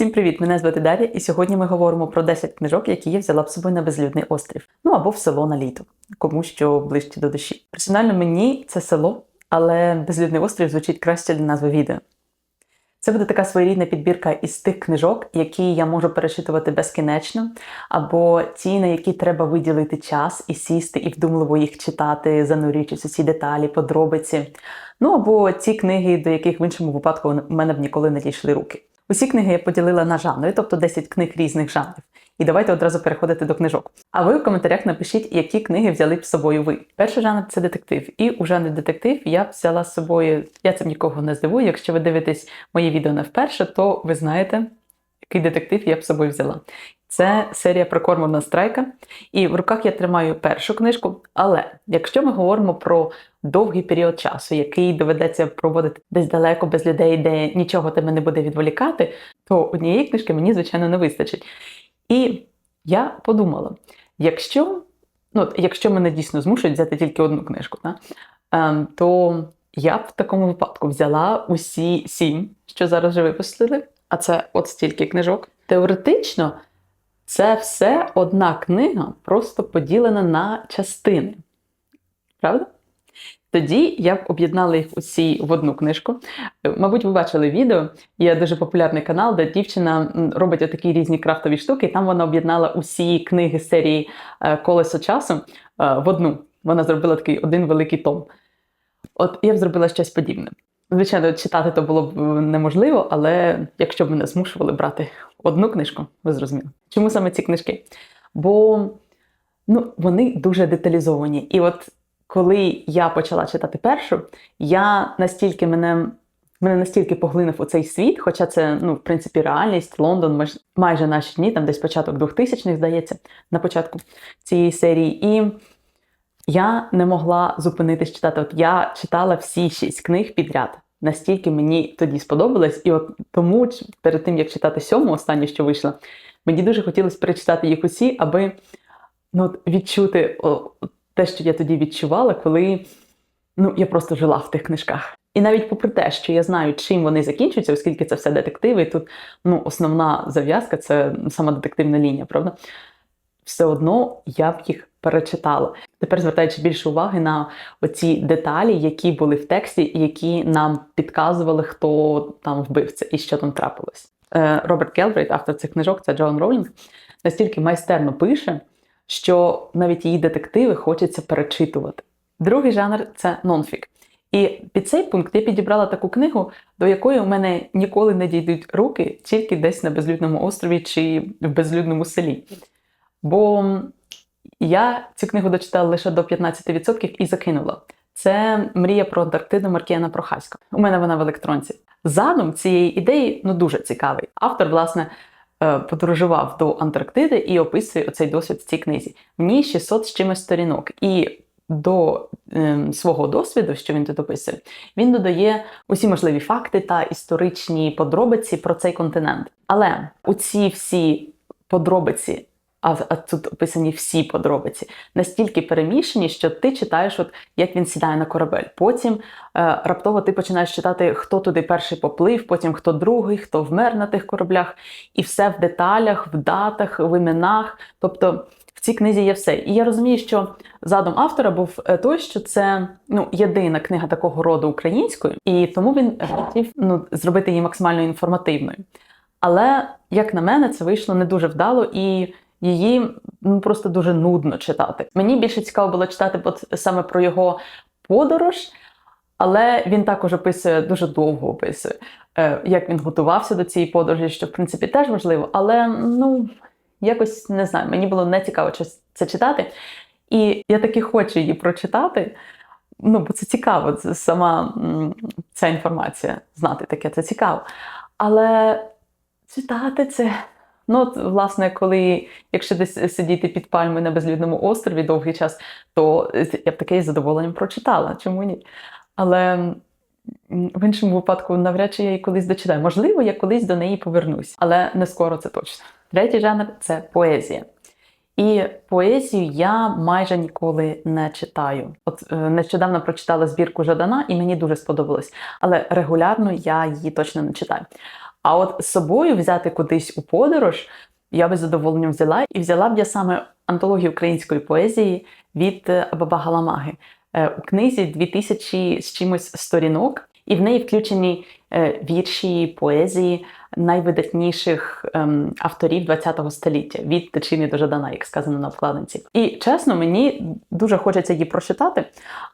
Всім привіт! Мене звати Дар'я, і сьогодні ми говоримо про 10 книжок, які я взяла б собою на безлюдний острів. Ну або в село на літо, кому що ближче до душі. Персонально мені це село, але безлюдний острів звучить краще для назви відео. Це буде така своєрідна підбірка із тих книжок, які я можу перечитувати безкінечно, або ті, на які треба виділити час і сісти, і вдумливо їх читати, занурюючись у ці деталі, подробиці. Ну або ті книги, до яких в іншому випадку в мене б ніколи не дійшли руки. Усі книги я поділила на жанри, тобто 10 книг різних жанрів. І давайте одразу переходити до книжок. А ви в коментарях напишіть, які книги взяли б з собою ви. Перший жанр це детектив. І у жанрі детектив я взяла з собою. Я цим нікого не здивую. Якщо ви дивитесь мої відео не вперше, то ви знаєте, який детектив я б з собою взяла. Це серія про Прикорморна страйка. І в руках я тримаю першу книжку. Але якщо ми говоримо про довгий період часу, який доведеться проводити десь далеко без людей, де нічого тебе не буде відволікати, то однієї книжки мені, звичайно, не вистачить. І я подумала: якщо ну, якщо мене дійсно змушують взяти тільки одну книжку, да, ем, то я б в такому випадку взяла усі сім, що зараз вже випустили, а це от стільки книжок. Теоретично, це все одна книга, просто поділена на частини. Правда? Тоді я об'єднала їх усі в одну книжку. Мабуть, ви бачили відео. Є дуже популярний канал, де дівчина робить отакі різні крафтові штуки. Там вона об'єднала усі книги серії е, Колесо часу е, в одну. Вона зробила такий один великий том. От я б зробила щось подібне. Звичайно, читати то було б неможливо, але якщо б мене змушували брати одну книжку, ви зрозуміли. Чому саме ці книжки? Бо ну, вони дуже деталізовані. І от коли я почала читати першу, я настільки мене мене настільки поглинув у цей світ, хоча це, ну, в принципі, реальність, Лондон, майже, майже наші дні, там десь початок 2000-х, здається, на початку цієї серії. І я не могла зупинитись читати. От я читала всі шість книг підряд. Настільки мені тоді сподобалось, і от тому перед тим як читати сьому, останнє, що вийшла, мені дуже хотілося перечитати їх усі, аби ну, відчути о, те, що я тоді відчувала, коли ну, я просто жила в тих книжках. І навіть попри те, що я знаю, чим вони закінчуються, оскільки це все детективи, тут ну, основна зав'язка це сама детективна лінія, правда? Все одно я б їх перечитала. Тепер звертаючи більше уваги на оці деталі, які були в тексті, які нам підказували, хто там вбивця і що там трапилось. Е, Роберт Келбрейт, автор цих книжок, це Джон Роулінг, настільки майстерно пише, що навіть її детективи хочеться перечитувати. Другий жанр це нонфік. І під цей пункт я підібрала таку книгу, до якої у мене ніколи не дійдуть руки, тільки десь на безлюдному острові чи в безлюдному селі. Бо я цю книгу дочитала лише до 15% і закинула. Це мрія про Антарктиду Маркіяна Прохаська. У мене вона в електронці. Задум цієї ідеї ну дуже цікавий. Автор, власне, подорожував до Антарктиди і описує цей досвід в цій книзі. Мені ній 600 з чимось сторінок. І до е, свого досвіду, що він тут описує, він додає усі можливі факти та історичні подробиці про цей континент. Але у ці всі подробиці а, а тут описані всі подробиці, настільки перемішані, що ти читаєш, от як він сідає на корабель. Потім е, раптово ти починаєш читати, хто туди перший поплив, потім хто другий, хто вмер на тих кораблях, і все в деталях, в датах, в іменах. Тобто в цій книзі є все. І я розумію, що задум автора був е, той, що це ну, єдина книга такого роду українською, і тому він хотів ну, зробити її максимально інформативною. Але, як на мене, це вийшло не дуже вдало і її ну, просто дуже нудно читати. Мені більше цікаво було читати от саме про його подорож, але він також описує дуже довго описує, е, як він готувався до цієї подорожі, що в принципі теж важливо, але ну якось не знаю, мені було не цікаво це читати. І я таки хочу її прочитати. Ну, бо це цікаво, це сама ця інформація знати таке, це цікаво. Але читати це Ну, от, власне, коли, якщо десь сидіти під пальмою на безлюдному острові довгий час, то я б таке із задоволенням прочитала. Чому ні? Але в іншому випадку, навряд чи я її колись дочитаю. Можливо, я колись до неї повернусь, але не скоро це точно. Третій жанр це поезія. І поезію я майже ніколи не читаю. От е, нещодавно прочитала збірку Жадана, і мені дуже сподобалось. Але регулярно я її точно не читаю. А от з собою взяти кудись у подорож я би задоволенням взяла, і взяла б я саме антологію української поезії від е, Баба Галамаги. Е, У книзі 2000 з чимось сторінок, і в неї включені е, вірші поезії найвидатніших ем, авторів ХХ століття від Тичини до Жадана, як сказано на обкладинці. І чесно, мені дуже хочеться її прочитати,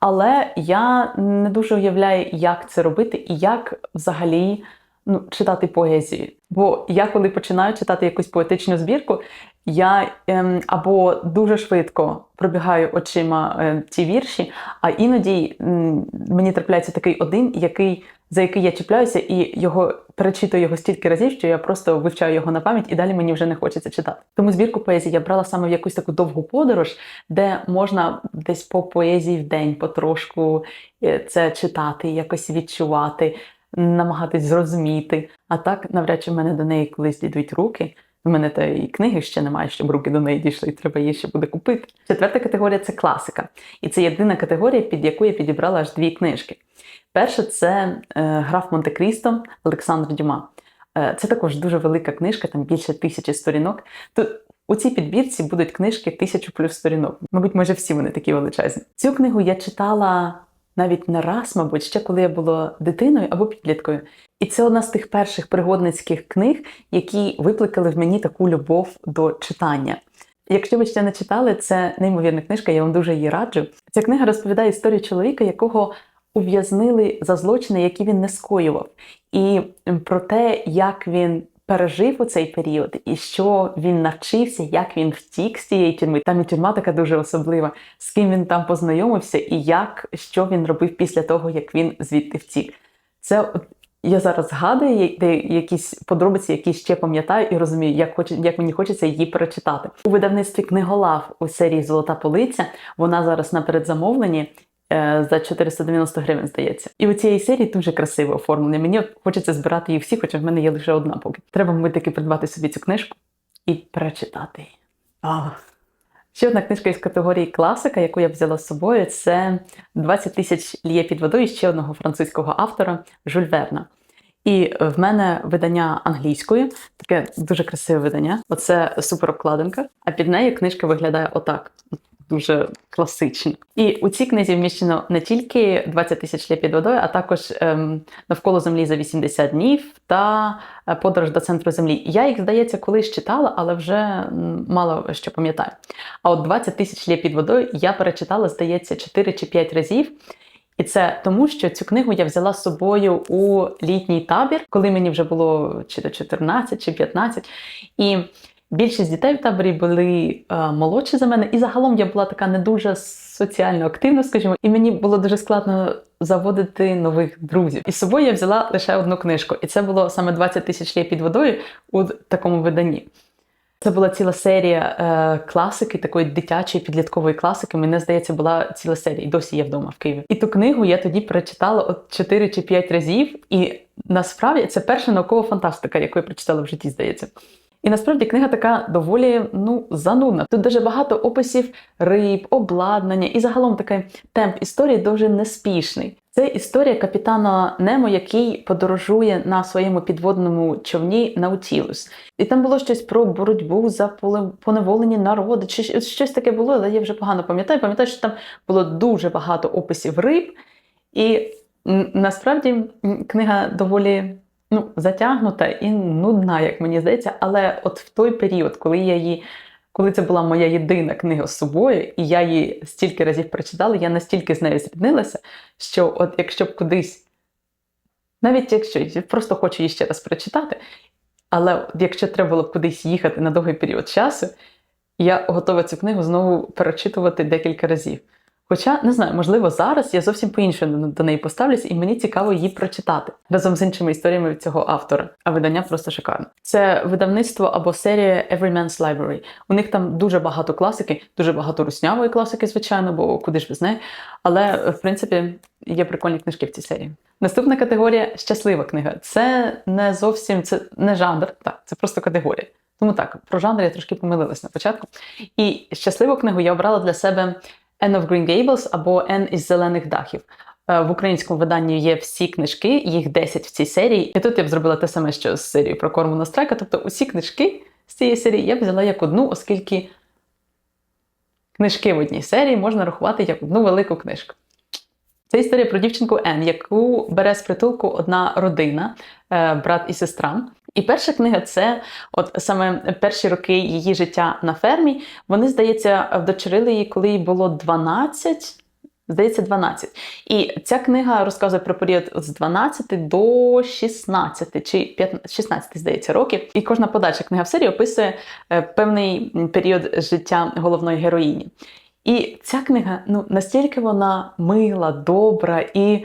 але я не дуже уявляю, як це робити і як взагалі ну, читати поезію. Бо я, коли починаю читати якусь поетичну збірку, я ем, або дуже швидко пробігаю очима е, ті вірші, а іноді м, мені трапляється такий один, який, за який я чіпляюся, і його перечитую його стільки разів, що я просто вивчаю його на пам'ять, і далі мені вже не хочеться читати. Тому збірку поезії я брала саме в якусь таку довгу подорож, де можна десь по поезії в день потрошку е, це читати, якось відчувати намагатись зрозуміти. А так, навряд чи в мене до неї колись дійдуть руки. У мене та і книги ще немає, щоб руки до неї дійшли, і треба її ще буде купити. Четверта категорія це класика. І це єдина категорія, під яку я підібрала аж дві книжки. Перша це е, граф Монте-Крісто Олександр Дюма. Е, це також дуже велика книжка, там більше тисячі сторінок. Тут у цій підбірці будуть книжки тисячу плюс сторінок. Мабуть, майже всі вони такі величезні. Цю книгу я читала навіть не раз, мабуть, ще коли я була дитиною або підліткою. І це одна з тих перших пригодницьких книг, які викликали в мені таку любов до читання. Якщо ви ще не читали, це неймовірна книжка, я вам дуже її раджу. Ця книга розповідає історію чоловіка, якого ув'язнили за злочини, які він не скоював, і про те, як він пережив у цей період, і що він навчився, як він втік з цієї тюрми. Там і тюрма така дуже особлива, з ким він там познайомився, і як що він робив після того, як він звідти втік. Це я зараз згадую якісь подробиці, які ще пам'ятаю, і розумію, як хоч, як мені хочеться її перечитати. У видавництві книголав у серії Золота полиця вона зараз на передзамовленні. Е, За 490 гривень, здається. І у цієї серії дуже красиво оформлені. Мені хочеться збирати їх всі, хоча в мене є лише одна поки. Треба мабуть, таки придбати собі цю книжку і перечитати її. Ще одна книжка із категорії класика, яку я взяла з собою, це 20 тисяч ліє під водою ще одного французького автора Жюль Верна. І в мене видання англійською, таке дуже красиве видання. Оце супер обкладинка. А під нею книжка виглядає отак. Дуже класично. І у цій книзі вміщено не тільки 20 тисяч лє під водою, а також ем, навколо землі за 80 днів та е, подорож до центру землі. Я їх, здається, колись читала, але вже мало що пам'ятаю. А от 20 тисяч лє під водою я перечитала, здається, 4 чи 5 разів. І це тому, що цю книгу я взяла з собою у літній табір, коли мені вже було чи то 14, чи 15. І більшість дітей в таборі були е, молодші за мене, і загалом я була така не дуже соціально активна, скажімо, і мені було дуже складно заводити нових друзів. І з собою я взяла лише одну книжку, і це було саме 20 тисяч лє під водою у такому виданні. Це була ціла серія е, класики, такої дитячої підліткової класики. Мені здається, була ціла серія, і досі є вдома в Києві. І ту книгу я тоді прочитала от 4 чи 5 разів, і насправді це перша наукова фантастика, яку я прочитала в житті, здається. І насправді книга така доволі ну занудна. Тут дуже багато описів риб, обладнання, і загалом такий темп історії дуже неспішний. Це історія капітана Немо, який подорожує на своєму підводному човні Наутілус. І там було щось про боротьбу за поневолені народи, чи щось таке було, але я вже погано пам'ятаю. Пам'ятаю, що там було дуже багато описів риб, і насправді книга доволі ну, затягнута і нудна, як мені здається. Але от в той період, коли я її. Коли це була моя єдина книга з собою, і я її стільки разів прочитала, я настільки з нею зріднилася, що от якщо б кудись, навіть якщо я просто хочу її ще раз прочитати, але якщо треба було б кудись їхати на довгий період часу, я готова цю книгу знову перечитувати декілька разів. Хоча, не знаю, можливо, зараз я зовсім по-іншому до неї поставлюсь, і мені цікаво її прочитати разом з іншими історіями від цього автора. А видання просто шикарне. Це видавництво або серія Everyman's Library. У них там дуже багато класики, дуже багато руснявої класики, звичайно, бо куди ж без неї. Але в принципі є прикольні книжки в цій серії. Наступна категорія щаслива книга. Це не зовсім це не жанр, так, це просто категорія. Тому так, про жанр я трошки помилилась на початку. І щасливу книгу я обрала для себе Anne of Green Gables або Anne із зелених дахів. Е, В українському виданні є всі книжки, їх 10 в цій серії. І тут я б зробила те саме, що з серією про Кормана Страйка. Тобто усі книжки з цієї серії я б взяла як одну, оскільки книжки в одній серії можна рахувати як одну велику книжку. Це історія про дівчинку Ен, яку бере з притулку одна родина, е, брат і сестра. І перша книга це от саме перші роки її життя на фермі. Вони, здається, вдочерили її, коли їй було 12. Здається, 12. І ця книга розказує про період з 12 до 16 чи 15, 16, здається, років. І кожна подальша книга в серії описує е, певний період життя головної героїні. І ця книга ну, настільки вона мила, добра, і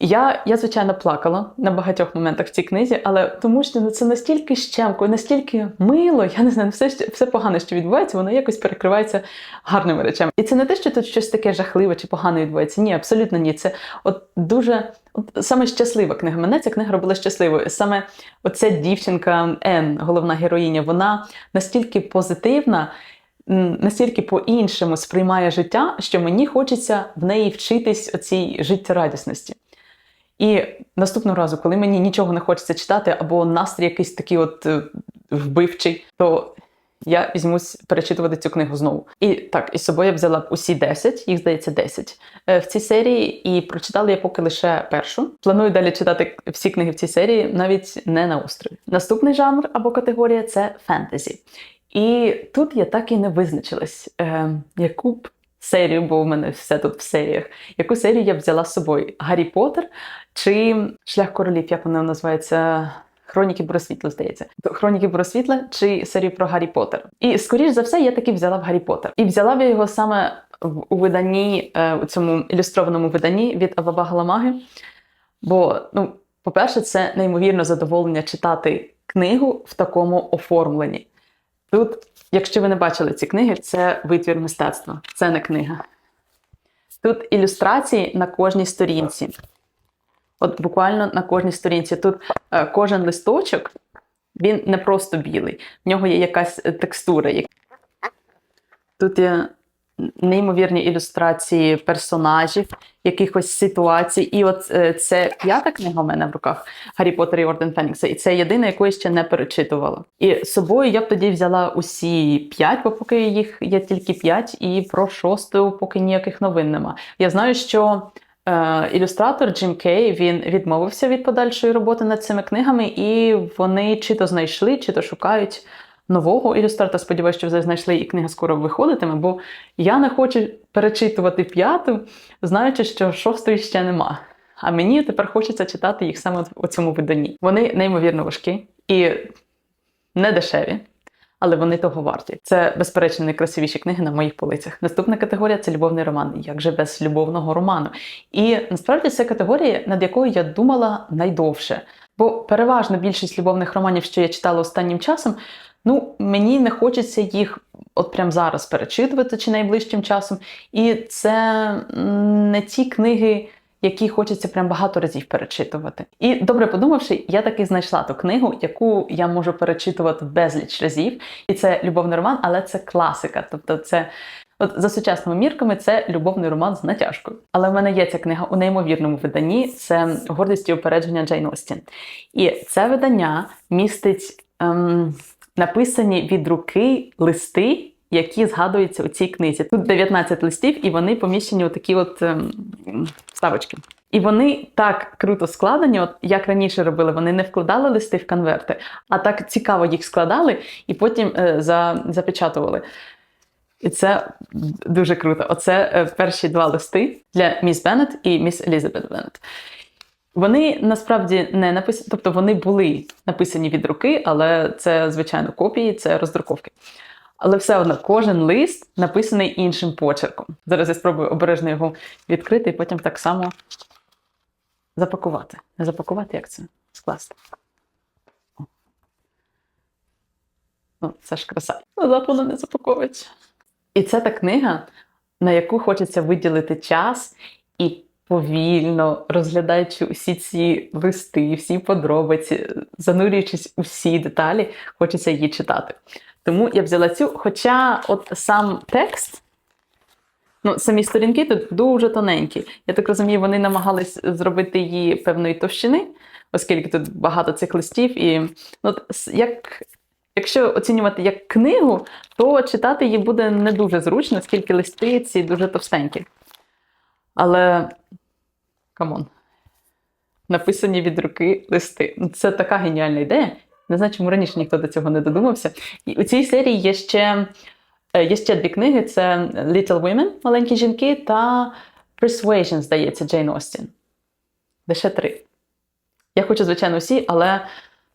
я, я, звичайно, плакала на багатьох моментах в цій книзі, але тому що ну, це настільки щемко, настільки мило, я не знаю, все, все погане, що відбувається, воно якось перекривається гарними речами. І це не те, що тут щось таке жахливе чи погане відбувається. Ні, абсолютно ні. Це от дуже от, саме щаслива книга. Мене ця книга робила щасливою. Саме оця дівчинка Ен, головна героїня, вона настільки позитивна настільки по-іншому сприймає життя, що мені хочеться в неї вчитись оцій життєрадісності. І наступного разу, коли мені нічого не хочеться читати, або настрій якийсь такий от е, вбивчий, то я візьмусь перечитувати цю книгу знову. І так, із собою я взяла б усі 10, їх здається 10 е, в цій серії, і прочитала я поки лише першу. Планую далі читати всі книги в цій серії, навіть не на острові. Наступний жанр або категорія це фентезі. І тут я так і не визначилась, е, яку б серію, бо в мене все тут в серіях, яку серію я взяла з собою: Гаррі Поттер чи Шлях королів, як вона називається? Хроніки Боросвітла, здається. Хроніки Боросвітла чи серію про Гаррі Поттер. І, скоріш за все, я таки взяла б Гаррі Поттер. І взяла б його саме у виданні, е, у цьому ілюстрованому виданні від Аваба Галамаги. Бо, ну, по-перше, це неймовірно задоволення читати книгу в такому оформленні. Тут, якщо ви не бачили ці книги, це витвір мистецтва, це не книга. Тут ілюстрації на кожній сторінці. От буквально на кожній сторінці. Тут е, кожен листочок, він не просто білий, в нього є якась е, текстура. Тут є неймовірні ілюстрації персонажів, якихось ситуацій. І от е, це п'ята книга в мене в руках Гаррі Поттер і Орден Фенікса. І це єдина, яку я ще не перечитувала. І з собою я б тоді взяла усі п'ять, бо поки їх є тільки п'ять, і про шосту поки ніяких новин нема. Я знаю, що. Е, ілюстратор Джим Кей він відмовився від подальшої роботи над цими книгами, і вони чи то знайшли, чи то шукають нового ілюстратора. Сподіваюся, що вже знайшли і книга скоро виходитиме, бо я не хочу перечитувати п'яту, знаючи, що шостої ще нема. А мені тепер хочеться читати їх саме у цьому виданні. Вони неймовірно важкі і не дешеві. Але вони того варті. Це, безперечно, найкрасивіші книги на моїх полицях. Наступна категорія це любовний роман. Як же без любовного роману? І насправді це категорія, над якою я думала найдовше. Бо переважна більшість любовних романів, що я читала останнім часом, Ну, мені не хочеться їх от прямо зараз перечитувати чи найближчим часом. І це не ті книги, які хочеться прям багато разів перечитувати. І добре подумавши, я таки знайшла ту книгу, яку я можу перечитувати безліч разів. І це любовний роман, але це класика. Тобто, це. От за сучасними мірками це любовний роман з натяжкою. Але в мене є ця книга у неймовірному виданні. Це гордість і упередження Джейн Остін. І це видання містить ем, написані від руки листи, які згадуються у цій книзі. Тут 19 листів, і вони поміщені у такі от ем, ставочки. І вони так круто складені, от як раніше робили, вони не вкладали листи в конверти, а так цікаво їх складали і потім е, за, запечатували. І це дуже круто. Оце е, перші два листи для міс Беннет і міс Елізабет Беннет. Вони насправді не написані, тобто вони були написані від руки, але це, звичайно, копії, це роздруковки. Але все одно кожен лист написаний іншим почерком. Зараз я спробую обережно його відкрити і потім так само запакувати. Не запакувати, як це? Скласти. Ну, Це ж краса. Назад воно не запаковується. І це та книга, на яку хочеться виділити час і повільно розглядаючи усі ці листи, всі подробиці, занурюючись у всі деталі, хочеться її читати. Тому я взяла цю, хоча от сам текст Ну, самі сторінки тут дуже тоненькі. Я так розумію, вони намагались зробити її певної товщини, оскільки тут багато цих листів. І ну, як, якщо оцінювати як книгу, то читати її буде не дуже зручно, оскільки листи ці дуже товстенькі. Але камон. Написані від руки листи. Це така геніальна ідея. Не знаю, чому раніше ніхто до цього не додумався. І у цій серії є ще, е, є ще дві книги: це Little Women, маленькі жінки, та Persuasion, здається, Джейн Остін. Лише три. Я хочу, звичайно, всі, але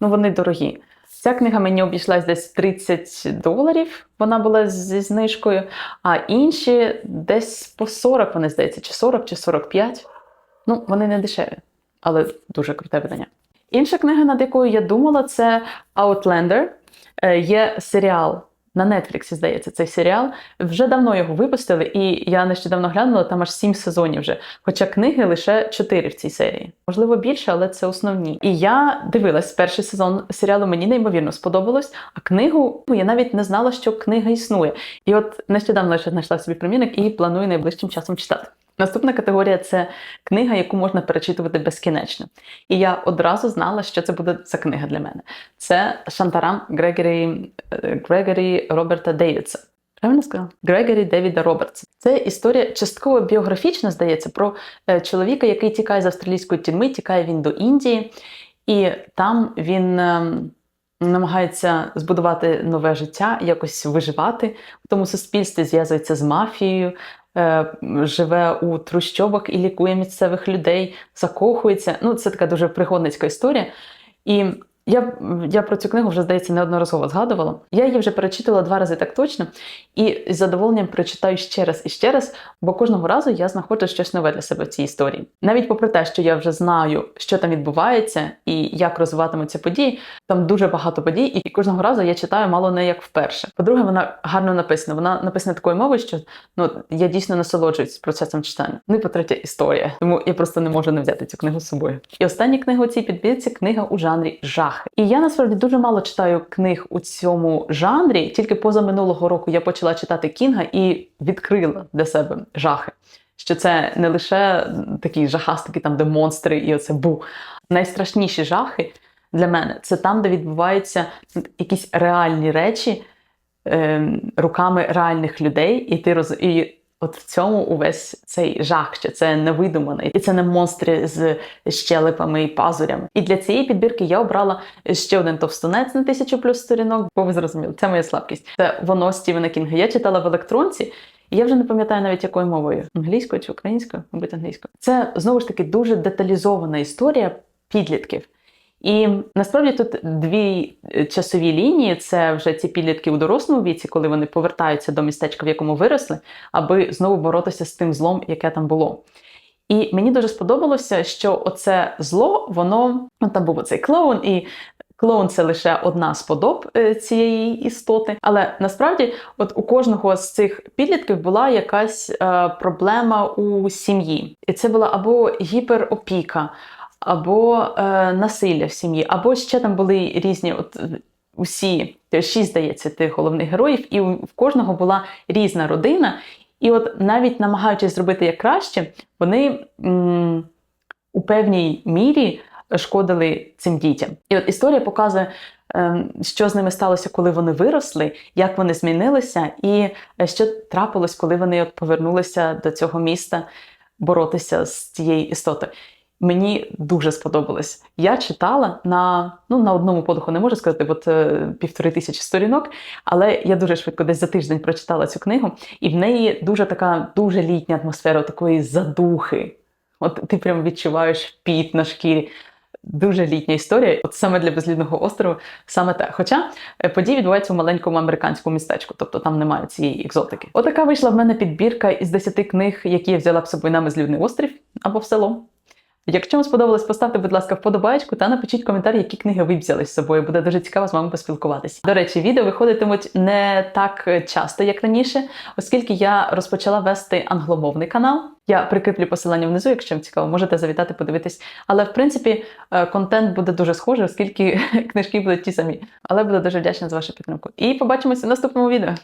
ну, вони дорогі. Ця книга мені обійшлась десь 30 доларів, вона була зі знижкою, а інші десь по 40, вони здається, чи 40, чи 45. Ну, вони не дешеві, але дуже круте видання. Інша книга, над якою я думала, це Outlander. Е, Є серіал на Нетфліксі, здається, цей серіал. Вже давно його випустили, і я нещодавно глянула, там аж сім сезонів вже. Хоча книги лише чотири в цій серії. Можливо, більше, але це основні. І я дивилась перший сезон серіалу, мені неймовірно сподобалось. А книгу ну, я навіть не знала, що книга існує. І от нещодавно лише знайшла собі примірник і планую найближчим часом читати. Наступна категорія це книга, яку можна перечитувати безкінечно. І я одразу знала, що це буде за книга для мене. Це Шантарам Грегорі, е, Грегорі Роберта Дейвідса. Правильно сказала? Грегорі Девіда Робертса. Це історія частково біографічна, здається, про е, чоловіка, який тікає з австралійської тюрми, тікає він до Індії, і там він. ем, Намагається збудувати нове життя, якось виживати в тому суспільстві, зв'язується з мафією, е, живе у трущобах і лікує місцевих людей, закохується. Ну, це така дуже пригодницька історія. І я, я про цю книгу вже, здається, неодноразово згадувала. Я її вже перечитала два рази так точно, і з задоволенням прочитаю ще раз і ще раз, бо кожного разу я знаходжу щось нове для себе в цій історії. Навіть попри те, що я вже знаю, що там відбувається і як розвиватимуться події, там дуже багато подій, і кожного разу я читаю мало не як вперше. По-друге, вона гарно написана. Вона написана такою мовою, що ну я дійсно насолоджуюсь процесом читання. Ну і по-третє, історія. Тому я просто не можу не взяти цю книгу з собою. І остання книга у цій підбірці книга у жанрі І я насправді дуже мало читаю книг у цьому жанрі. Тільки поза минулого року я почала читати Кінга і відкрила для себе жахи. Що це не лише такі жахастики, там де монстри і оце бу. Найстрашніші жахи для мене це там, де відбуваються якісь реальні речі е, руками реальних людей, і ти роз... і от в цьому увесь цей жах, що це не видуманий, і це не монстри з щелепами і пазурями. І для цієї підбірки я обрала ще один товстунець на тисячу плюс сторінок, бо ви зрозуміли, це моя слабкість. Це воно Стівена Кінга. Я читала в електронці. І я вже не пам'ятаю навіть якою мовою англійською чи українською, мабуть, англійською. Це знову ж таки дуже деталізована історія підлітків. І насправді тут дві е, часові лінії: це вже ці підлітки у дорослому віці, коли вони повертаються до містечка, в якому виросли, аби знову боротися з тим злом, яке там було. І мені дуже сподобалося, що оце зло, воно ну, там був оцей клоун, і клоун це лише одна з подоб е, цієї істоти. Але насправді, от у кожного з цих підлітків була якась е, проблема у сім'ї, і це була або гіперопіка або е, насилля в сім'ї, або ще там були різні, от е, усі шість, здається, тих головних героїв, і в кожного була різна родина. І от навіть намагаючись зробити як краще, вони м, у певній мірі шкодили цим дітям. І от історія показує, ем, що з ними сталося, коли вони виросли, як вони змінилися, і е, що трапилось, коли вони от повернулися до цього міста боротися з цією істотою. Мені дуже сподобалось. Я читала на ну на одному подиху, не можу сказати, от е, півтори тисячі сторінок, але я дуже швидко, десь за тиждень прочитала цю книгу, і в неї дуже така дуже літня атмосфера такої задухи. От ти прям відчуваєш піт на шкірі. Дуже літня історія, от саме для безлюдного острову, саме те. Хоча е, події відбуваються у маленькому американському містечку, тобто там немає цієї екзотики. Отака вийшла в мене підбірка із 10 книг, які я взяла б собою на безлюдний острів або в село. Якщо вам сподобалось, поставте, будь ласка, вподобайку та напишіть коментар, які книги ви взяли з собою. Буде дуже цікаво з вами поспілкуватися. До речі, відео виходитимуть не так часто, як раніше, оскільки я розпочала вести англомовний канал. Я прикріплю посилання внизу, якщо вам цікаво, можете завітати, подивитись. Але в принципі е, контент буде дуже схожий, оскільки книжки будуть ті самі. Але буду дуже вдячна за вашу підтримку. І побачимося в наступному відео.